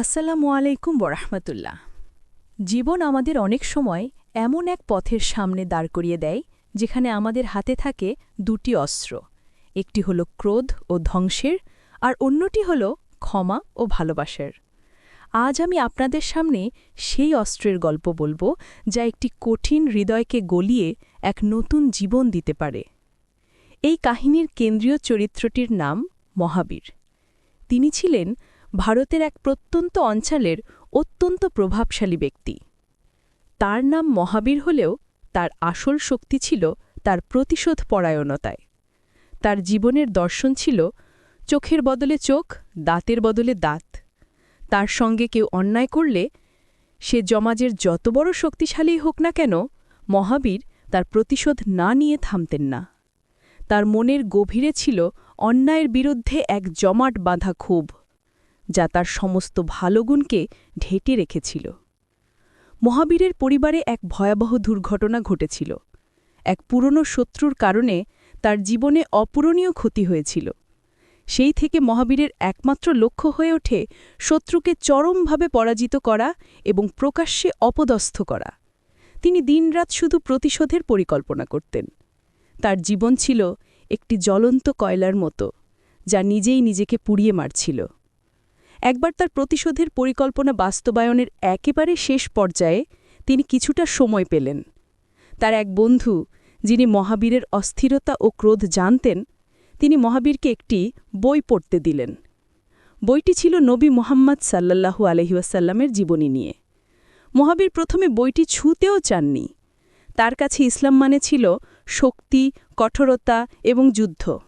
আসসালামু আলাইকুম বরহমতুল্লাহ জীবন আমাদের অনেক সময় এমন এক পথের সামনে দাঁড় করিয়ে দেয়, যেখানে আমাদের হাতে থাকে দুটি অস্ত্র। একটি হল ক্রোধ ও ধ্বংসের, আর অন্যটি হল ক্ষমা ও ভালোবাসার। আজ আমি আপনাদের সামনে সেই অস্ত্রের গল্প বলব, যা একটি কঠিন হৃদয়কে গলিয়ে এক নতুন জীবন দিতে পারে। এই কাহিনীর কেন্দ্রীয় চরিত্রটির নাম মহাবীর। তিনি ছিলেন ভারতের এক প্রত্যন্ত অঞ্চলের অত্যন্ত প্রভাবশালী ব্যক্তি। তার নাম মহাবীর হলেও তার আসল শক্তি ছিল তার প্রতিশোধ পরায়ণতায় তার জীবনের দর্শন ছিল চোখের বদলে চোখ, দাঁতের বদলে দাঁত। তার সঙ্গে কেউ অন্যায় করলে সে জমাজের যত বড় শক্তিশালী হোক না কেন, মহাবীর তার প্রতিশোধ না নিয়ে থামতেন না। তার মনের গভীরে ছিল অন্যায়ের বিরুদ্ধে এক জমাট বাঁধা ক্ষোভ। যা তার সমস্ত ভালো গুণকে ঢেটে রেখেছিল। মহাবীরের পরিবারে এক ভয়াবহ দুর্ঘটনা ঘটেছিল। এক পুরনো শত্রুর কারণে তার জীবনে অপূরণীয় ক্ষতি হয়েছিল। সেই থেকে মহাবীরের একমাত্র লক্ষ্য হয়ে ওঠে শত্রুকে চরমভাবে পরাজিত করা এবং প্রকাশ্যে অপদস্থ করা। তিনি দিনরাত শুধু প্রতিশোধের পরিকল্পনা করতেন। তার জীবন ছিল একটি জ্বলন্ত কয়লার মতো, যা নিজেই নিজেকে পুড়িয়ে মারছিল। একবার তার প্রতিশোধের পরিকল্পনা বাস্তবায়নের একেবারে শেষ পর্যায়ে তিনি কিছুটা সময় পেলেন। তার এক বন্ধু, যিনি মহাবীরের অস্থিরতা ও ক্রোধ জানতেন, তিনি মহাবীরকে একটি বই পড়তে দিলেন। বইটি ছিল নবী মোহাম্মদ সাল্লাল্লাহু আলহিউসাল্লামের জীবনী নিয়ে। মহাবীর প্রথমে বইটি ছুঁতেও চাননি। তার কাছে ইসলাম মানে ছিল শক্তি, কঠোরতা এবং যুদ্ধ।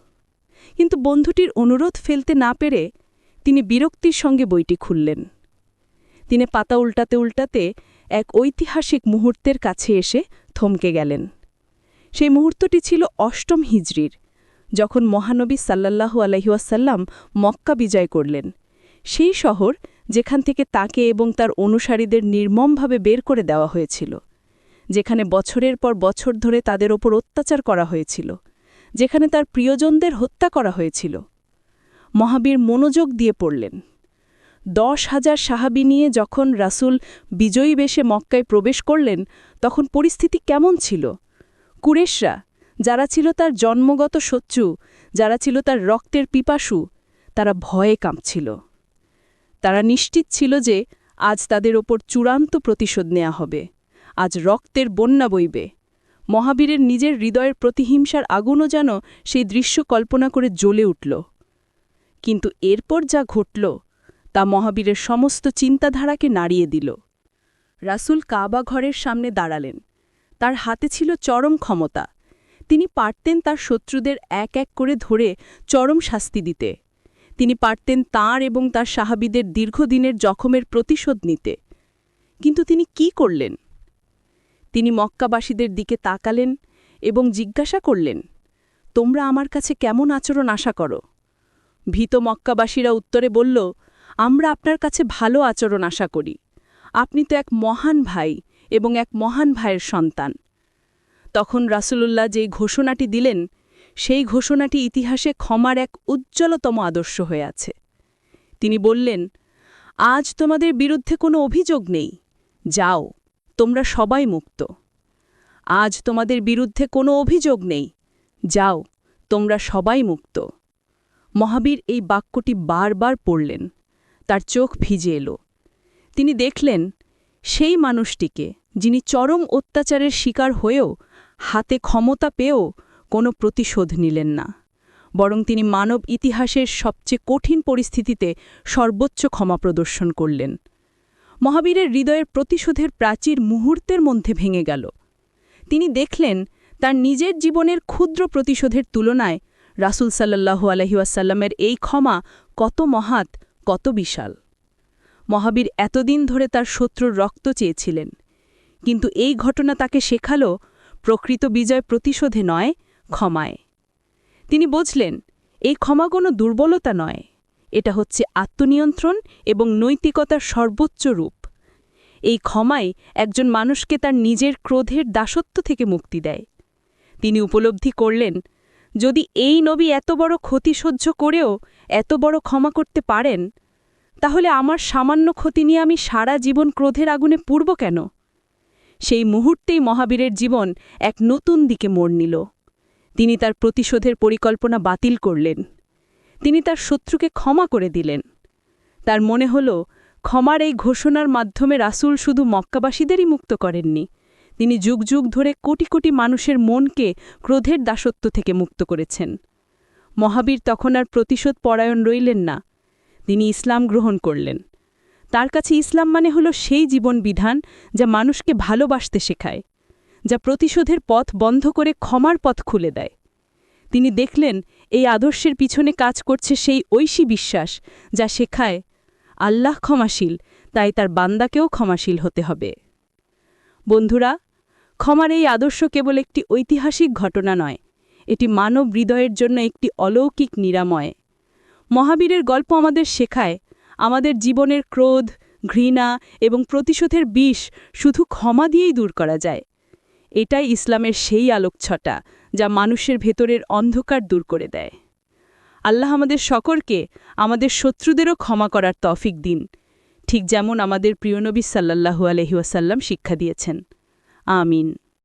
কিন্তু বন্ধুটির অনুরোধ ফেলতে না পেরে তিনি বিরক্তির সঙ্গে বইটি খুললেন। তিনি পাতা উল্টাতে উল্টাতে এক ঐতিহাসিক মুহূর্তের কাছে এসে থমকে গেলেন। সেই মুহূর্তটি ছিল অষ্টম হিজড়ির, যখন মহানবী সাল্লাল্লাহু আলহিউসাল্লাম মক্কা বিজয় করলেন। সেই শহর যেখান থেকে তাকে এবং তার অনুসারীদের নির্মমভাবে বের করে দেওয়া হয়েছিল, যেখানে বছরের পর বছর ধরে তাদের ওপর অত্যাচার করা হয়েছিল, যেখানে তার প্রিয়জনদের হত্যা করা হয়েছিল। মহাবীর মনোযোগ দিয়ে পড়লেন। দশ হাজার সাহাবি নিয়ে যখন রাসুল বিজয়ী বেশে মক্কায় প্রবেশ করলেন, তখন পরিস্থিতি কেমন ছিল? কুরেশরা, যারা ছিল তার জন্মগত শত্রু, যারা ছিল তার রক্তের পিপাসু, তারা ভয়ে কাঁপছিল। তারা নিশ্চিত ছিল যে আজ তাদের ওপর চূড়ান্ত প্রতিশোধ নেওয়া হবে। আজ রক্তের বন্যা বইবে। মহাবীরের নিজের হৃদয়ের প্রতিহিংসার আগুনও যেন সেই দৃশ্য কল্পনা করে জ্বলে উঠল। কিন্তু এরপর যা ঘটল, তা মহাবীরের সমস্ত চিন্তাধারাকে নাড়িয়ে দিল। রাসুল কাবা ঘরের সামনে দাঁড়ালেন। তার হাতে ছিল চরম ক্ষমতা। তিনি পারতেন তার শত্রুদের এক এক করে ধরে চরম শাস্তি দিতে। তিনি পারতেন তাঁর এবং তার সাহাবিদের দীর্ঘদিনের জখমের প্রতিশোধ নিতে। কিন্তু তিনি কি করলেন? তিনি মক্কাবাসীদের দিকে তাকালেন এবং জিজ্ঞাসা করলেন, তোমরা আমার কাছে কেমন আচরণ আশা করো? ভীত মক্কাবাসীরা উত্তরে বলল, আমরা আপনার কাছে ভালো আচরণ আশা করি। আপনি তো এক মহান ভাই এবং এক মহান ভাইয়ের সন্তান। তখন রাসুলুল্লাহ যেই ঘোষণাটি দিলেন, সেই ঘোষণাটি ইতিহাসে ক্ষমার এক উজ্জ্বলতম আদর্শ হয়ে আছে। তিনি বললেন, আজ তোমাদের বিরুদ্ধে কোনো অভিযোগ নেই। যাও, তোমরা সবাই মুক্ত। আজ তোমাদের বিরুদ্ধে কোনো অভিযোগ নেই। যাও, তোমরা সবাই মুক্ত। মহাবীর এই বাক্যটি বারবার পড়লেন। তার চোখ ভিজে এলো। তিনি দেখলেন, সেই মানুষটিকে, যিনি চরম অত্যাচারের শিকার হয়েও হাতে ক্ষমতা পেয়েও কোনো প্রতিশোধ নিলেন না, বরং তিনি মানব ইতিহাসের সবচেয়ে কঠিন পরিস্থিতিতে সর্বোচ্চ ক্ষমা প্রদর্শন করলেন। মহাবীরের হৃদয়ের প্রতিশোধের প্রাচীর মুহূর্তের মধ্যে ভেঙে গেল। তিনি দেখলেন, তার নিজের জীবনের ক্ষুদ্র প্রতিশোধের তুলনায় রাসুল সাল্লাহু আলহিউসাল্লামের এই ক্ষমা কত মহাত কত বিশাল। মহাবীর এতদিন ধরে তার শত্রুর রক্ত চেয়েছিলেন। কিন্তু এই ঘটনা তাকে শেখাল প্রকৃত বিজয় প্রতিশোধে নয়, ক্ষমায়। তিনি বুঝলেন, এই ক্ষমা কোনো দুর্বলতা নয়। এটা হচ্ছে আত্মনিয়ন্ত্রণ এবং নৈতিকতার সর্বোচ্চ রূপ। এই ক্ষমাই একজন মানুষকে তার নিজের ক্রোধের দাসত্ব থেকে মুক্তি দেয়। তিনি উপলব্ধি করলেন যদি এই নবী এত বড় ক্ষতি সহ্য করেও এত বড় ক্ষমা করতে পারেন, তাহলে আমার সামান্য ক্ষতি নিয়ে আমি সারা জীবন ক্রোধের আগুনে পুড়ব কেন? সেই মুহূর্তেই মহাবীরের জীবন এক নতুন দিকে মোড় নিল। তিনি তার প্রতিশোধের পরিকল্পনা বাতিল করলেন। তিনি তার শত্রুকে ক্ষমা করে দিলেন। তার মনে হল, ক্ষমার এই ঘোষণার মাধ্যমে রাসূল শুধু মক্কাবাসীদেরই মুক্ত করেননি তিনি যুগ যুগ ধরে কোটি কোটি মানুষের মনকে ক্রোধের দাসত্ব থেকে মুক্ত করেছেন। মহাবীর তখন আর প্রতিশোধ পরায়ণ রইলেন না। তিনি ইসলাম গ্রহণ করলেন। তার কাছে ইসলাম মানে হল সেই জীবন বিধান যা মানুষকে ভালোবাসতে শেখায়, যা প্রতিশোধের পথ বন্ধ করে ক্ষমার পথ খুলে দেয়। তিনি দেখলেন এই আদর্শের পিছনে কাজ করছে সেই ঐশী বিশ্বাস যা শেখায়, আল্লাহ ক্ষমাশীল, তাই তার বান্দাকেও ক্ষমাশীল হতে হবে। বন্ধুরা ক্ষমার এই আদর্শ কেবল একটি ঐতিহাসিক ঘটনা নয়, এটি মানব হৃদয়ের জন্য একটি অলৌকিক নিরাময়। মহাবীরের গল্প আমাদের শেখায়, আমাদের জীবনের ক্রোধ, ঘৃণা এবং প্রতিশোধের বিষ শুধু ক্ষমা দিয়েই দূর করা যায়। এটাই ইসলামের সেই আলোকছটা যা মানুষের ভেতরের অন্ধকার দূর করে দেয়। আল্লাহ আমাদের সকলকে আমাদের শত্রুদেরও ক্ষমা করার তফিক দিন। ঠিক যেমন আমাদের প্রিয়নবী সাল্লাহু আলহিউসাল্লাম শিক্ষা দিয়েছেন। ஆமீன்